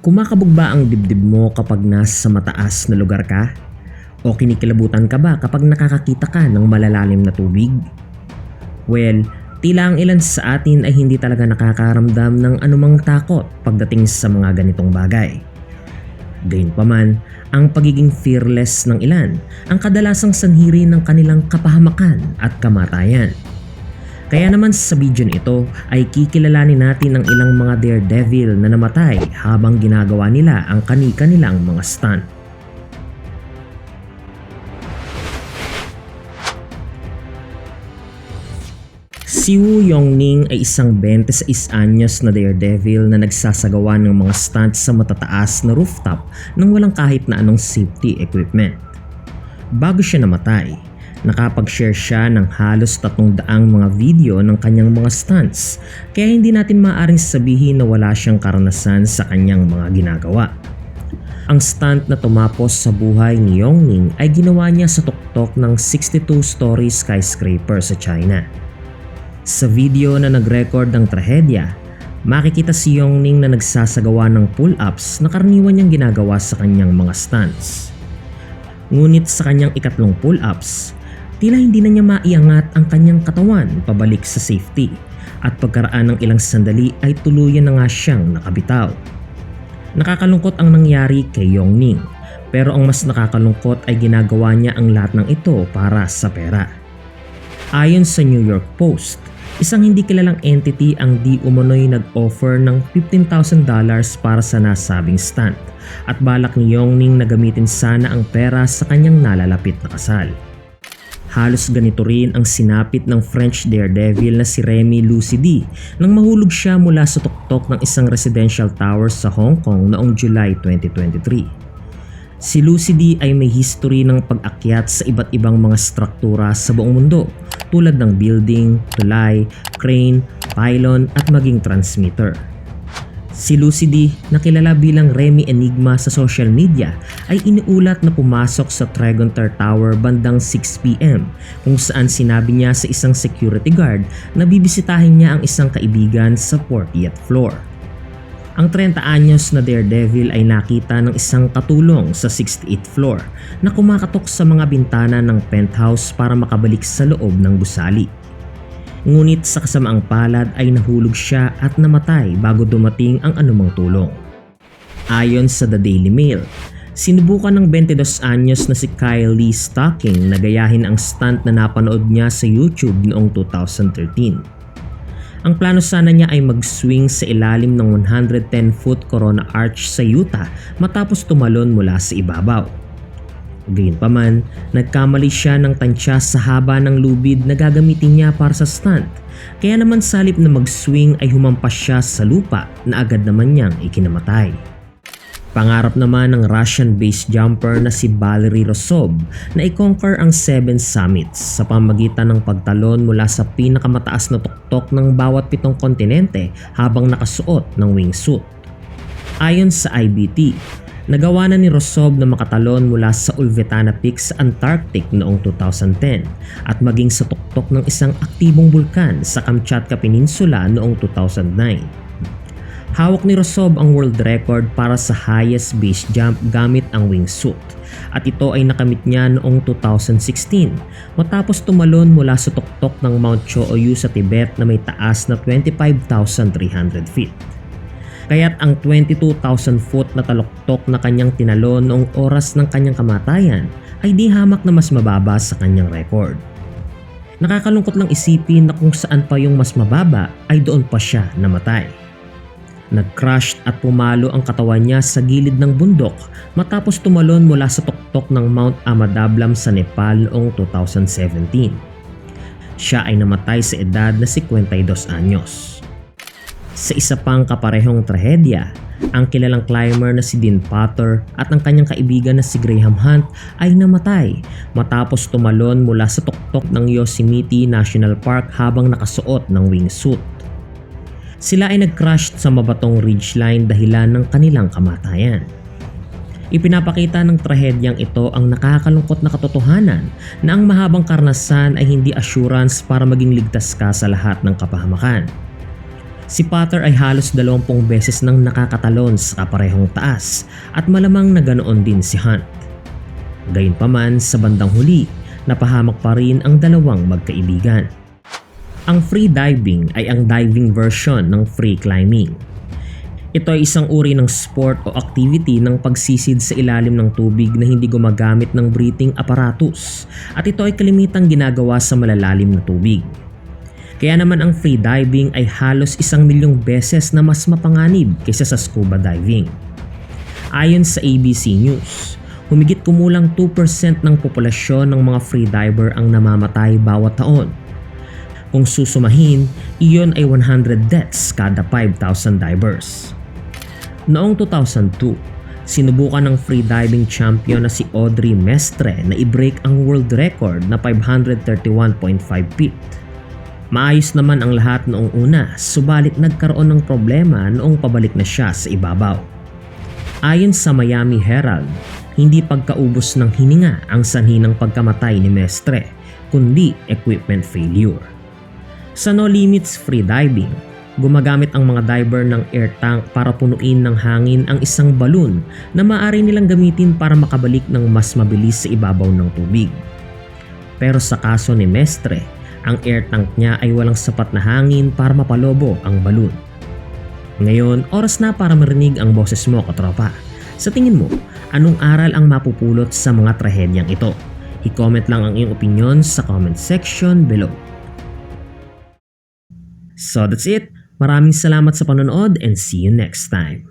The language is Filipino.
Kumakabog ba ang dibdib mo kapag nasa mataas na lugar ka? O kinikilabutan ka ba kapag nakakakita ka ng malalalim na tubig? Well, tila ang ilan sa atin ay hindi talaga nakakaramdam ng anumang takot pagdating sa mga ganitong bagay. Gayunpaman, ang pagiging fearless ng ilan ang kadalasang sanhiri ng kanilang kapahamakan at kamatayan. Kaya naman sa video ito ay kikilalanin natin ang ilang mga daredevil na namatay habang ginagawa nila ang kani-kanilang mga stunt. Si Woo Yongning ay isang 26 anyos na daredevil na nagsasagawa ng mga stunts sa matataas na rooftop nang walang kahit na anong safety equipment. Bago siya namatay, nakapag-share siya ng halos 300 mga video ng kanyang mga stunts kaya hindi natin maaaring sabihin na wala siyang karanasan sa kanyang mga ginagawa. Ang stunt na tumapos sa buhay ni Yongning ay ginawa niya sa tuktok ng 62-story skyscraper sa China. Sa video na nag-record ng trahedya, makikita si Yongning na nagsasagawa ng pull-ups na karaniwan niyang ginagawa sa kanyang mga stunts. Ngunit sa kanyang ikatlong pull-ups, tila hindi na niya maiangat ang kanyang katawan pabalik sa safety at pagkaraan ng ilang sandali ay tuluyan na nga siyang nakabitaw. Nakakalungkot ang nangyari kay Yongning pero ang mas nakakalungkot ay ginagawa niya ang lahat ng ito para sa pera. Ayon sa New York Post, isang hindi kilalang entity ang di umano'y nag-offer ng $15,000 para sa nasabing stunt at balak ni Yongning na gamitin sana ang pera sa kanyang nalalapit na kasal. Halos ganito rin ang sinapit ng French daredevil na si Remy Lucidi nang mahulog siya mula sa tuktok ng isang residential tower sa Hong Kong noong July 2023. Si Lucidi ay may history ng pag-akyat sa iba't ibang mga struktura sa buong mundo tulad ng building, tulay, crane, pylon at maging transmitter. Si Lucidi, na kilala bilang Remy Enigma sa social media, ay iniulat na pumasok sa Dragontar Tower bandang 6pm kung saan sinabi niya sa isang security guard na bibisitahin niya ang isang kaibigan sa 40th floor. Ang 30 anyos na daredevil ay nakita ng isang katulong sa 68th floor na kumakatok sa mga bintana ng penthouse para makabalik sa loob ng gusali. Ngunit sa kasamaang palad ay nahulog siya at namatay bago dumating ang anumang tulong. Ayon sa The Daily Mail, sinubukan ng 22 anyos na si Kyle Lee Stocking na gayahin ang stunt na napanood niya sa YouTube noong 2013. Ang plano sana niya ay mag-swing sa ilalim ng 110-foot Corona Arch sa Utah matapos tumalon mula sa ibabaw. Gayunpaman, nagkamali siya ng tansya sa haba ng lubid na gagamitin niya para sa stunt. Kaya naman salip na mag-swing ay humampas siya sa lupa na agad naman niyang ikinamatay. Pangarap naman ng Russian-based jumper na si Valery Rosov na i-conquer ang Seven Summits sa pamagitan ng pagtalon mula sa pinakamataas na tuktok ng bawat pitong kontinente habang nakasuot ng wingsuit. Ayon sa IBT, Nagawa na ni Rosov na makatalon mula sa Ulvetana Peak sa Antarctic noong 2010 at maging sa tuktok ng isang aktibong bulkan sa Kamchatka Peninsula noong 2009. Hawak ni Rosov ang world record para sa highest base jump gamit ang wingsuit at ito ay nakamit niya noong 2016 matapos tumalon mula sa tuktok ng Mount Cho-Oyu sa Tibet na may taas na 25,300 feet kaya't ang 22,000 foot na taluktok na kanyang tinalo noong oras ng kanyang kamatayan ay di hamak na mas mababa sa kanyang record. Nakakalungkot lang isipin na kung saan pa yung mas mababa ay doon pa siya namatay. Nag-crash at pumalo ang katawan niya sa gilid ng bundok matapos tumalon mula sa tuktok ng Mount Amadablam sa Nepal noong 2017. Siya ay namatay sa edad na 52 anyos. Sa isa pang kaparehong trahedya, ang kilalang climber na si Dean Potter at ang kanyang kaibigan na si Graham Hunt ay namatay matapos tumalon mula sa tuktok ng Yosemite National Park habang nakasuot ng wingsuit. Sila ay nag-crash sa mabatong ridgeline dahilan ng kanilang kamatayan. Ipinapakita ng trahedyang ito ang nakakalungkot na katotohanan na ang mahabang karnasan ay hindi assurance para maging ligtas ka sa lahat ng kapahamakan Si Potter ay halos 20 beses nang nakakatalon sa kaparehong taas at malamang na ganoon din si Hunt. Gayunpaman sa bandang huli, napahamak pa rin ang dalawang magkaibigan. Ang free diving ay ang diving version ng free climbing. Ito ay isang uri ng sport o activity ng pagsisid sa ilalim ng tubig na hindi gumagamit ng breathing apparatus at ito ay kalimitang ginagawa sa malalalim na tubig. Kaya naman ang free diving ay halos isang milyong beses na mas mapanganib kaysa sa scuba diving. Ayon sa ABC News, humigit kumulang 2% ng populasyon ng mga freediver ang namamatay bawat taon. Kung susumahin, iyon ay 100 deaths kada 5,000 divers. Noong 2002, sinubukan ng freediving champion na si Audrey Mestre na i-break ang world record na 531.5 feet. Maayos naman ang lahat noong una, subalit nagkaroon ng problema noong pabalik na siya sa ibabaw. Ayon sa Miami Herald, hindi pagkaubos ng hininga ang sanhi ng pagkamatay ni Mestre, kundi equipment failure. Sa No Limits Freediving, gumagamit ang mga diver ng air tank para punuin ng hangin ang isang balon na maaari nilang gamitin para makabalik ng mas mabilis sa ibabaw ng tubig. Pero sa kaso ni Mestre, ang air tank niya ay walang sapat na hangin para mapalobo ang balon. Ngayon, oras na para marinig ang boses mo katropa. Sa tingin mo, anong aral ang mapupulot sa mga trahedyang ito? I-comment lang ang iyong opinion sa comment section below. So that's it. Maraming salamat sa panonood and see you next time.